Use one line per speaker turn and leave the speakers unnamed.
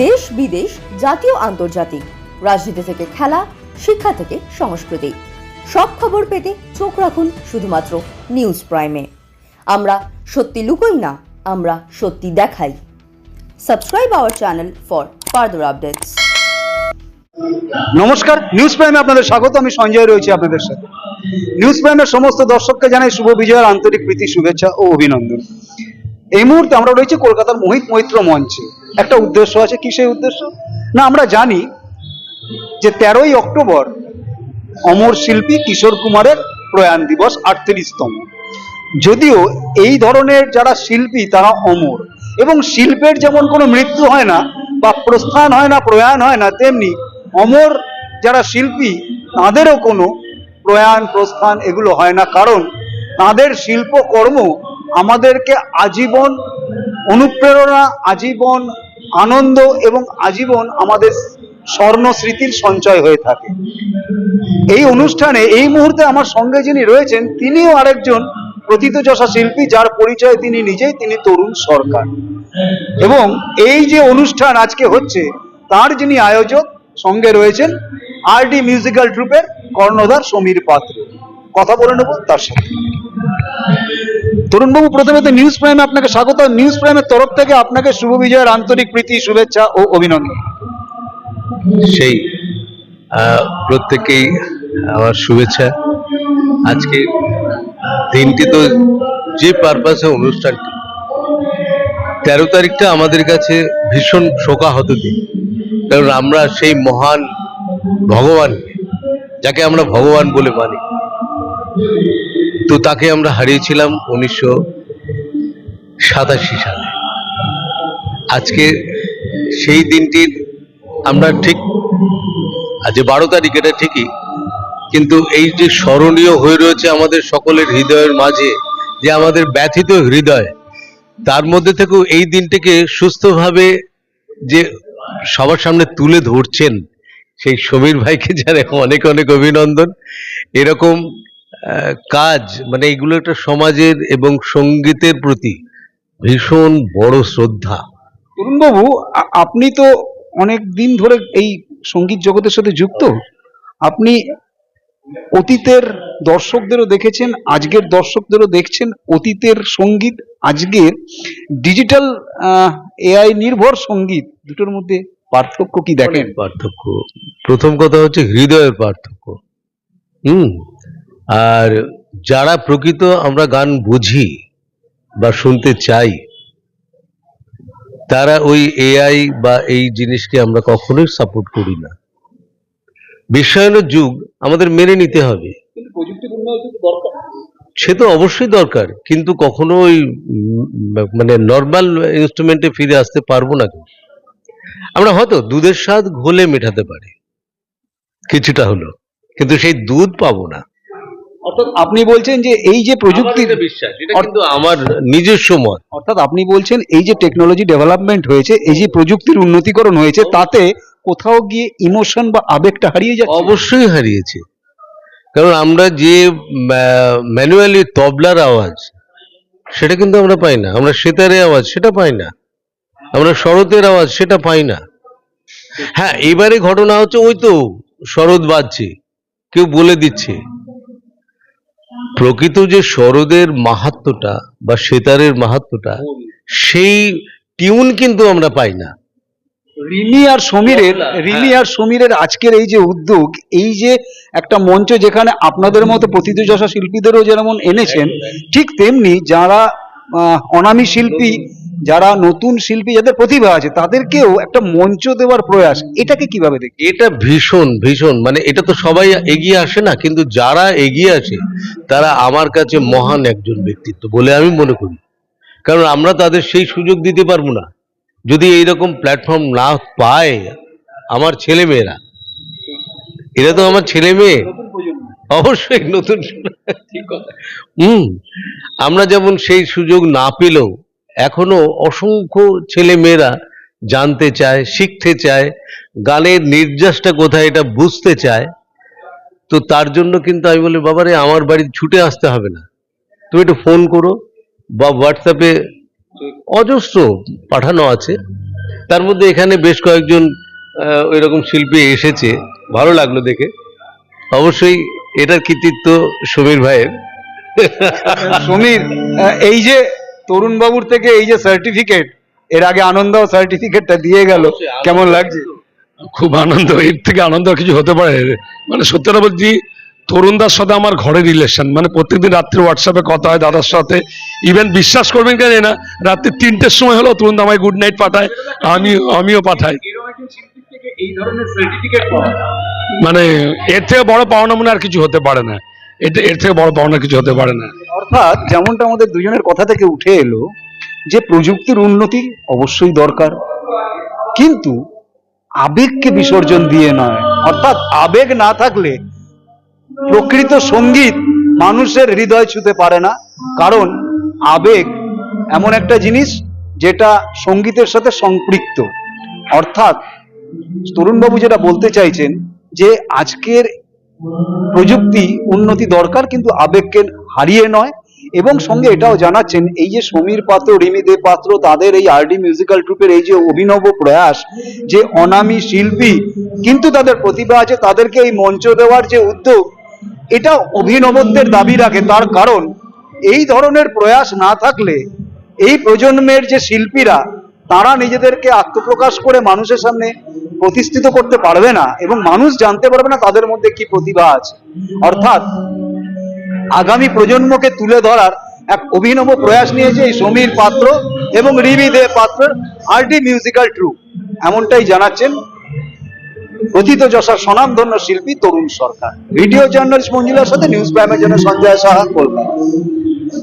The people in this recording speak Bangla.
দেশ বিদেশ, জাতীয়, আন্তর্জাতিক। রাজনীতি থেকে খেলা, শিক্ষা থেকে সংস্কৃতি। সব খবর পেতে চোখ রাখুন শুধুমাত্র নিউজ প্রাইমে। আমরা সত্যি লুকোই না, আমরা সত্যি দেখাই। Subscribe our channel for further updates
নমস্কার, নিউজ প্রাইমে আপনাদের স্বাগত, আমি সঞ্জয় রয়েছি আপনাদের সাথে। নিউজ প্রাইমের সমস্ত দর্শককে জানাই শুভ বিজয়ের আন্তরিক প্রীতি, শুভেচ্ছা ও অভিনন্দন। এই মুহূর্তে আমরা রয়েছি কলকাতার মোহিত মৈত্র মঞ্চে। একটা উদ্দেশ্য আছে, কি সেই উদ্দেশ্য? না, আমরা জানি যে তেরোই অক্টোবর অমর শিল্পী কিশোর কুমারের প্রয়াণ দিবস আটত্রিশতম। যদিও এই ধরনের যারা শিল্পী, তারা অমর। এবং শিল্পের যেমন কোনো মৃত্যু হয় না, বা প্রস্থান হয় না, প্রয়াণ হয় না, তেমনি অমর যারা শিল্পী, তাঁদেরও কোনো প্রয়াণ, প্রস্থান এগুলো হয় না। কারণ তাঁদের শিল্পকর্ম আমাদেরকে আজীবন অনুপ্রেরণা, আজীবন আনন্দ এবং আজীবন আমাদের স্বর্ণ স্মৃতির সঞ্চয় হয়ে থাকে। এই অনুষ্ঠানে, এই মুহূর্তে আমার সঙ্গে যিনি রয়েছেন, তিনিও আরেকজন প্রথিতযশা শিল্পী, যার পরিচয় তিনি নিজেই, তিনি তরুণ সরকার। এবং এই যে অনুষ্ঠান আজকে হচ্ছে, তার যিনি আয়োজক সঙ্গে রয়েছেন আরডি মিউজিক্যাল ট্রুপের কর্ণধার সমীর পাত্র। কথা বলে নেব তার সাথে। তরুণবাবু, প্রথমে তো নিউজ প্রাইমে আপনাকে স্বাগত। নিউজ প্রাইমের তরফ থেকে আপনাকে শুভ বিজয়ের আন্তরিক প্রীতি, শুভেচ্ছা ও অভিনন্দন।
সেই প্রত্যেকেই আমার শুভেচ্ছা। আজকে দিনটি তো যে পারপাসে অনুষ্ঠানটি তেরো তারিখটা আমাদের কাছে ভীষণ শোকাহত দিন। কারণ আমরা সেই মহান ভগবান যাকে আমরা ভগবান বলে মানি। তো তাকে আমরা হারিয়েছিলাম উনিশশো সাতাশি সালে। আজকে সেই দিনটির আমরা ঠিক, আজ বারো তারিখ, এটা ঠিকই। কিন্তু এই যে স্মরণীয় হয়ে রয়েছে আমাদের সকলের হৃদয়ের মাঝে, যে আমাদের ব্যথিত হৃদয়, তার মধ্যে থেকেও এই দিনটিকে সুস্থভাবে যে সবার সামনে তুলে ধরছেন সেই সমীর ভাইকে জানে অনেক অনেক অভিনন্দন। এরকম কাজ মানে এগুলো একটা সমাজের এবং সঙ্গীতের প্রতি ভীষণ বড় শ্রদ্ধা।
তরুণবাবু আপনি তো অনেক দিন ধরে এই সংগীত জগতের সাথে যুক্ত। আপনি অতীতের দর্শকদেরও দেখেছেন আজকের দর্শকদেরও দেখছেন অতীতের সংগীত আজকের ডিজিটাল এআই নির্ভর সংগীত দুটোর মধ্যে পার্থক্য কি দেখেন?
পার্থক্য। প্রথম কথা হচ্ছে হৃদয়ের পার্থক্য। হুম। আর যারা প্রকৃত আমরা গান বুঝি বা শুনতে চাই তারা ওই এআই বা এই জিনিসকে আমরা কখনোই সাপোর্ট করি না। বিশ্বায়নের যুগ আমাদের মেনে নিতে হবে। সে তো অবশ্যই দরকার কিন্তু কখনো ওই মানে নর্মাল ইনস্ট্রুমেন্টে ফিরে আসতে পারব না কিন্তু। আমরা হয়তো দুধের স্বাদ ঘোলে মেটাতে পারি কিছুটা হলো কিন্তু সেই দুধ পাবো না।
অর্থাৎ আপনি বলছেন যে এই যে প্রযুক্তির
বিশ্বাস এটা কিন্তু আমার নিজস্ব মত।
অর্থাৎ আপনি বলছেন এই যে টেকনোলজি ডেভেলপমেন্ট হয়েছে এই যে প্রযুক্তির উন্নতিকরণ হয়েছে তাতে কোথাও গিয়ে ইমোশন বা আবেগটা হারিয়ে যাচ্ছে?
অবশ্যই হারিয়েছে। কারণ আমরা যে ম্যানুয়ালি তবলার আওয়াজ সেটা কিন্তু আমরা পাই না। আমরা সেতারের আওয়াজ সেটা পাই না। আমরা শরতের আওয়াজ সেটা পাই না। হ্যাঁ এবারে ঘটনা হচ্ছে ওই তো শরৎ বাজছে। কেউ বলে দিচ্ছে। প্রকৃত যে শরদের মাহাত্মটা বা সেতারের মাহাত্মটা সেই টিউন কিন্তু আমরা পাই না।
রিলি আর সমীরের
হ্যাঁ।
রিমি আর সমীরের আজকের এই যে উদ্যোগ এই যে একটা মঞ্চ যেখানে আপনাদের মতো প্রথিতযশা শিল্পীদেরও যেমন এনেছেন ঠিক তেমনি যারা আহ, অনামী শিল্পী যারা নতুন শিল্পী যাদের প্রতিভা আছে তাদেরকেও একটা মঞ্চ দেওয়ার প্রয়াস এটাকে কীভাবে দেখি
এটা ভীষণ ভীষণ। মানে এটা তো সবাই এগিয়ে আসে না কিন্তু যারা এগিয়ে আসে তারা আমার কাছে মহান একজন ব্যক্তিত্ব বলে আমি মনে করি। কারণ আমরা তাদের সেই সুযোগ দিতে পারব না। যদি এইরকম প্ল্যাটফর্ম না পায় আমার ছেলে মেয়েরা এরা তো আমার ছেলে মেয়ে অবশ্যই নতুন। হুম আমরা যেমন সেই সুযোগ না পেলেও এখনও অসংখ্য ছেলে মেয়েরা জানতে চায়, শিখতে চায়, গানের নির্যাসটা কোথায় এটা বুঝতে চায়। তো তার জন্য কিন্তু আমি বলি, বাবারে, আমার বাড়ি ছুটে আসতে হবে না। তুমি একটু ফোন করো বা হোয়াটসঅ্যাপে অজস্র পাঠানো আছে। তার মধ্যে এখানে বেশ কয়েকজন ওই রকম শিল্পী এসেছে। ভালো লাগল দেখে। অবশ্যই এটার কৃতিত্ব সমীর ভাইয়ের।
সমীর এই যে তরুণ বাবুর থেকে এই যে সার্টিফিকেট এর আগে আনন্দ সার্টিফিকেটটা দিয়ে গেল। কেমন লাগছে?
খুব আনন্দ এর থেকে আনন্দ আর কিছু হতে পারে। মানে সত্যি কথা বলছি তরুণদার সাথে আমার ঘরের রিলেশন মানে প্রত্যেকদিন রাত্রে হোয়াটসঅ্যাপে কথা হয় দাদার সাথে। ইভেন বিশ্বাস করবেন কেন না রাত্রি তিনটের সময় হলো তরুণ আমায় গুড নাইট পাঠায় আমি আমিও পাঠাই। মানে এর থেকে বড় পাওনা মনে আর কিছু হতে পারে না। এটা এর থেকে বড় পাওনা কিছু হতে পারে না।
অর্থাৎ যেমনটা আমাদের দুজনের কথা থেকে উঠে এলো, যে প্রযুক্তির উন্নতি অবশ্যই দরকার। কিন্তু আবেগকে বিসর্জন দিয়ে নয়। অর্থাৎ আবেগ না থাকলে প্রকৃত সংগীত মানুষের হৃদয় ছুতে পারে না। কারণ আবেগ এমন একটা জিনিস যেটা সঙ্গীতের সাথে সম্পৃক্ত। অর্থাৎ তরুণবাবু যেটা বলতে চাইছেন যে আজকের প্রযুক্তি উন্নতি দরকার, কিন্তু আবেগকে হারিয়ে নয়। এবং সঙ্গে এটাও জানাচ্ছেন, এই যে সমীর পাত্র, রিমি দেব পাত্র, তাদের এই আরডি মিউজিক্যাল ট্রুপের এই যে অভিনব প্রয়াস, যে অনামী শিল্পী, কিন্তু তাদের প্রতিভা আছে, তাদেরকে এই মঞ্চ দেওয়ার যে উদ্যোগ, এটা অভিনবত্বের দাবি রাখে। তার কারণ, এই ধরনের প্রয়াস না থাকলে, এই প্রজন্মের যে শিল্পীরা তারা নিজেদেরকে আত্মপ্রকাশ করে মানুষের সামনে প্রতিষ্ঠিত করতে পারবে না এবং মানুষ জানতে পারবে না তাদের মধ্যে কি প্রতিভা আছে। অর্থাৎ আগামী প্রজন্মকে তুলে ধরার এক অভিনব প্রয়াস নিয়েছে এই সমীর পাত্র এবং রিবি দেব পাত্রের আরডি মিউজিক্যাল ট্রু এমনটাই জানাচ্ছেন প্রথিত যশার স্বনামধন্য শিল্পী তরুণ সরকার। ভিডিও জার্নালিস্ট মঞ্জুলার সাথে নিউজ প্রাইমের জন্য সঞ্জয় সাহা, কলকাতা।